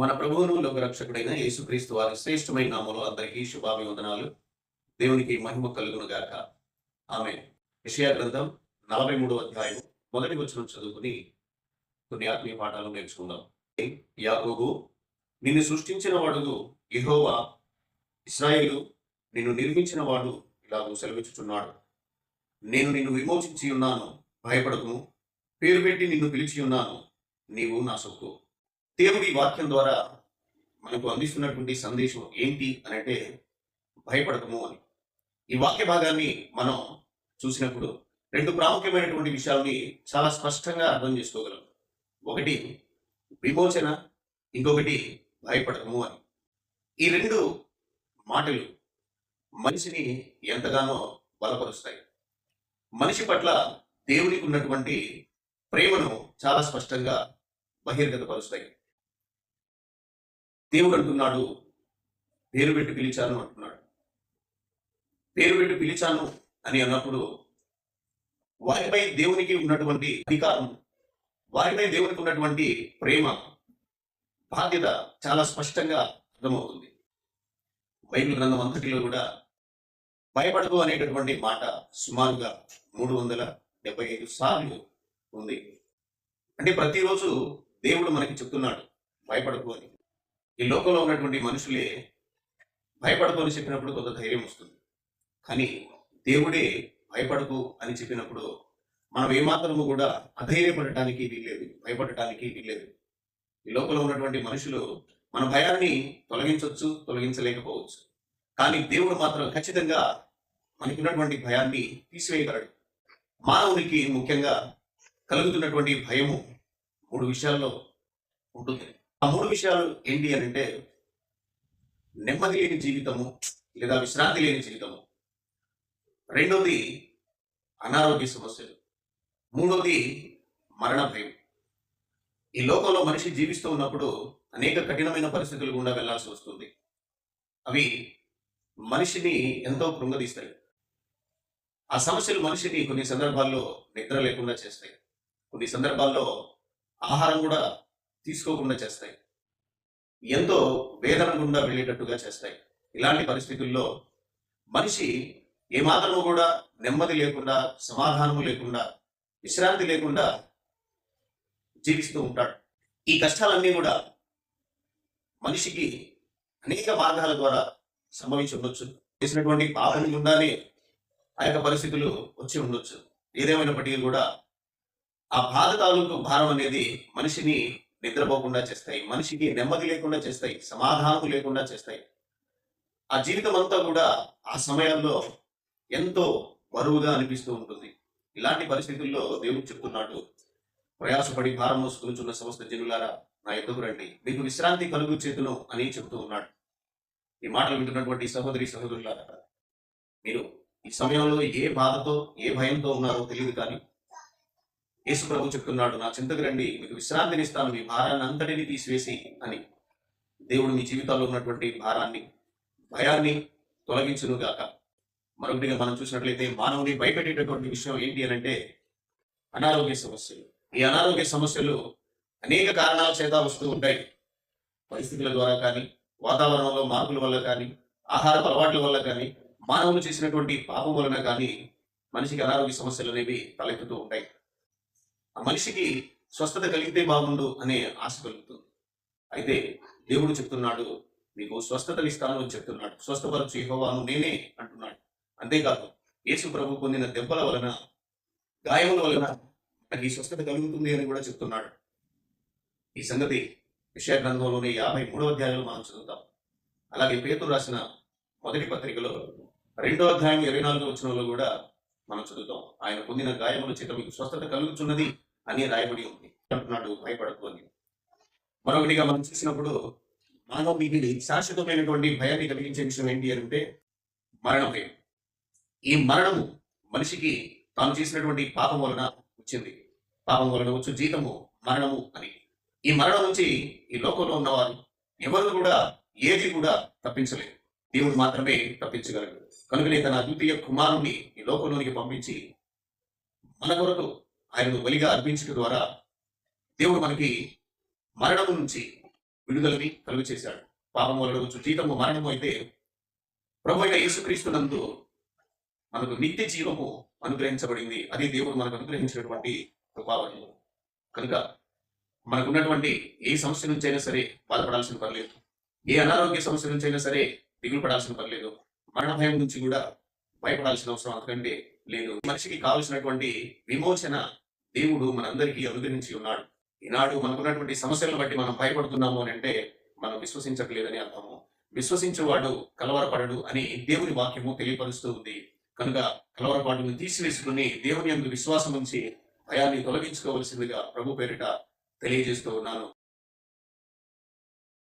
మన ప్రభువును లోక రక్షకుడైన యేసుక్రీస్తు వారి శ్రేష్టమైన నామలో అందరికీ శుభాభివందనాలు. దేవునికి మహిమ కలుగును గాక ఆమె విషయా గ్రంథం నలభై మూడు అధ్యాయం మొదటి వచ్చిన చదువుకుని కొన్ని ఆత్మీయ పాఠాలు నేర్చుకుందాం. యాకోబు నిన్ను సృష్టించిన వాడు యెహోవా ఇస్రాయేలు నిన్ను నిర్మించిన వాడు ఇలాగూ సెలవిచ్చుచున్నాడు. నేను నిన్ను విమోచించి ఉన్నాను భయపడకుము. పేరు పెట్టి నిన్ను పిలిచి ఉన్నాను నీవు నా సొక్కు. దేవుడి వాక్యం ద్వారా మనకు అందిస్తున్నటువంటి సందేశం ఏంటి అని అంటే భయపడకము అని. ఈ వాక్య భాగాన్ని మనం చూసినప్పుడు రెండు ప్రాముఖ్యమైనటువంటి విషయాల్ని చాలా స్పష్టంగా అర్థం చేసుకోగలం. ఒకటి విమోచన ఇంకొకటి భయపడకము అని. ఈ రెండు మాటలు మనిషిని ఎంతగానో బలపరుస్తాయి. మనిషి పట్ల దేవునికి ఉన్నటువంటి ప్రేమను చాలా స్పష్టంగా బహిర్గతపరుస్తాయి. దేవుడు అంటున్నాడు పేరు పెట్టి పిలిచాను అంటున్నాడు. పేరు పెట్టి పిలిచాను అని అన్నప్పుడు వారిపై దేవునికి ఉన్నటువంటి అధికారం వారిపై దేవునికి ఉన్నటువంటి ప్రేమ బాధ్యత చాలా స్పష్టంగా అర్థమవుతుంది. బైబిల్ గ్రంథం అంతటిలో కూడా భయపడదు అనేటటువంటి మాట సుమారుగా మూడు వందల డెబ్బై ఐదు సార్లు ఉంది. అంటే ప్రతిరోజు దేవుడు మనకి చెప్తున్నాడు భయపడకు అని. ఈ లోకంలో ఉన్నటువంటి మనుషులే భయపడదు అని చెప్పినప్పుడు కొంత ధైర్యం వస్తుంది. కానీ దేవుడే భయపడదు అని చెప్పినప్పుడు మనం ఏమాత్రము కూడా అధైర్యపడటానికి వీల్లేదు భయపడటానికి వీల్లేదు. ఈ లోకంలో ఉన్నటువంటి మనుషులు మన భయాన్ని తొలగించవచ్చు తొలగించలేకపోవచ్చు. కానీ దేవుడు మాత్రం ఖచ్చితంగా మనకి ఉన్నటువంటి భయాన్ని తీసివేయగలడు. మానవునికి ముఖ్యంగా కలుగుతున్నటువంటి భయము మూడు విషయాల్లో ఉంటుంది. ఆ మూడు విషయాలు ఏంటి అని అంటే నెమ్మది లేని జీవితము లేదా విశ్రాంతి లేని జీవితము. రెండోది అనారోగ్య సమస్యలు. మూడోది మరణ భయం. ఈ లోకంలో మనిషి జీవిస్తూ ఉన్నప్పుడు అనేక కఠినమైన పరిస్థితులు గుండా వెళ్ళాల్సి వస్తుంది. అవి మనిషిని ఎంతో కృంగదీస్తాయి. ఆ సమస్యలు మనిషిని కొన్ని సందర్భాల్లో నిద్ర లేకుండా చేస్తాయి. కొన్ని సందర్భాల్లో ఆహారం కూడా తీసుకోకుండా చేస్తాయి. ఎంతో వేదన గుండా వెళ్ళేటట్టుగా చేస్తాయి. ఇలాంటి పరిస్థితుల్లో మనిషి ఏమాత్రము కూడా నెమ్మది లేకుండా సమాధానము లేకుండా విశ్రాంతి లేకుండా జీవిస్తూ ఉంటాడు. ఈ కష్టాలన్నీ కూడా మనిషికి అనేక మార్గాల ద్వారా సంభవించి ఉండొచ్చు. చేసినటువంటి పాపం గుండానే ఆ యొక్క పరిస్థితులు వచ్చి ఉండొచ్చు. ఏదేమైనప్పటికీ కూడా ఆ బాధ తాలూకు భారం అనేది మనిషిని నిద్రపోకుండా చేస్తాయి మనిషికి నెమ్మది లేకుండా చేస్తాయి సమాధానం లేకుండా చేస్తాయి. ఆ జీవితం అంతా కూడా ఆ సమయంలో ఎంతో బరువుగా అనిపిస్తూ ఉంటుంది. ఇలాంటి పరిస్థితుల్లో దేవుడు చెప్తున్నాడు ప్రయాసపడి భారం మోసుకుంటున్న సమస్త జనులారా నా ఎదుగు రండి. మీకు విశ్రాంతి కలుగు చేతును అని చెబుతూ ఉన్నాడు. ఈ మాటలు వింటున్నటువంటి సహోదరి సహోదరులారా మీరు ఈ సమయంలో ఏ బాధతో ఏ భయంతో ఉన్నారో తెలియదు కానీ యేసు ప్రభు చెప్తున్నాడు నా చింతకు రండి మీకు విశ్రాంతిని ఇస్తాను మీ భారాన్ని అంతటిని తీసివేసి అని. దేవుడు మీ జీవితాల్లో ఉన్నటువంటి భారాన్ని భయాన్ని తొలగించును గాక మరొకటిగా మనం చూసినట్లయితే మానవుని భయపెట్టేటటువంటి విషయం ఏంటి అని అంటే అనారోగ్య సమస్యలు. ఈ అనారోగ్య సమస్యలు అనేక కారణాల చేత వస్తూ ఉంటాయి. పరిస్థితుల ద్వారా కానీ వాతావరణంలో మార్పుల వల్ల కానీ ఆహార అలవాట్ల వల్ల కానీ మానవులు చేసినటువంటి పాపం వలన కానీ మనిషికి అనారోగ్య సమస్యలు అనేవి తలెత్తుతూ ఉంటాయి. మనిషికి స్వస్థత కలిగితే బాగుండు అనే ఆశ కలుగుతుంది. అయితే దేవుడు చెప్తున్నాడు మీకు స్వస్థతలు ఇస్తాను అని చెప్తున్నాడు. స్వస్థపరచు యెహోవాను నేనే అంటున్నాడు. అంతేకాదు యేసు ప్రభు పొందిన దెబ్బల వలన గాయముల వలన నాకు ఈ స్వస్థత కలుగుతుంది అని కూడా చెప్తున్నాడు. ఈ సంగతి విషయ గ్రంథంలోని యాభై మూడవ అధ్యాయంలో మనం చదువుతాం. అలాగే పేతులు రాసిన మొదటి పత్రికలో రెండో అధ్యాయం ఇరవై నాలుగో వచనంలో కూడా మనం చదువుతాం. ఆయన పొందిన గాయముల చేత మీకు స్వస్థత కలుగుతున్నది అని రాయబడి ఉంది. అంటున్నాడు భయపడకు అని. మరొకటిగా మనం చూసినప్పుడు మానవుడికి శాశ్వతమైనటువంటి భయాన్ని కలిగించే విషయం ఏంటి అని అంటే మరణ భయం ఈ మరణము మనిషికి తాను చేసినటువంటి పాపం వలన వచ్చింది. పాపం వలన వచ్చు జీతము మరణము అని. ఈ మరణం నుంచి ఈ లోకంలో ఉన్నవారు ఎవరు కూడా ఏది కూడా తప్పించలేదు దేవుడు మాత్రమే తప్పించగలడు. కనుకనే తన అద్వితీయ కుమారుణ్ణి ఈ లోకంలోనికి పంపించి మన కొరకు ఆయనను బలిగా అర్పించడం ద్వారా దేవుడు మనకి మరణం నుంచి విడుదలని కలుగు చేశాడు పాపం వల్ల నుంచి జీతము మరణము అయితే ప్రభు అయిన యేసుక్రీస్తునందు మనకు నిత్య జీవము అనుగ్రహించబడింది. అది దేవుడు మనకు అనుగ్రహించినటువంటి కృపావరము కనుక మనకున్నటువంటి ఏ సమస్య నుంచి అయినా సరే బాధపడాల్సిన పర్లేదు. ఏ అనారోగ్య సమస్య నుంచి అయినా సరే దిగులు పడాల్సిన పర్లేదు. మరణ భయం నుంచి కూడా భయపడాల్సిన అవసరం అంతకంటే లేదు. మనిషికి కావలసినటువంటి విమోచన దేవుడు మనందరికీ అనుగ్రహించి ఉన్నాడు. ఈనాడు మనకున్నటువంటి సమస్యలను బట్టి మనం భయపడుతున్నాము అని అంటే మనం విశ్వసించట్లేదని అర్థము. విశ్వసించేవాడు కలవరపడడు అని దేవుని వాక్యము తెలియపరుస్తూ ఉంది. కనుక కలవరపాటును తీసివేసుకుని దేవుని యందు విశ్వాసం ఉంచి భయాన్ని తొలగించుకోవలసిందిగా ప్రభు పేరిట తెలియజేస్తూ ఉన్నాను.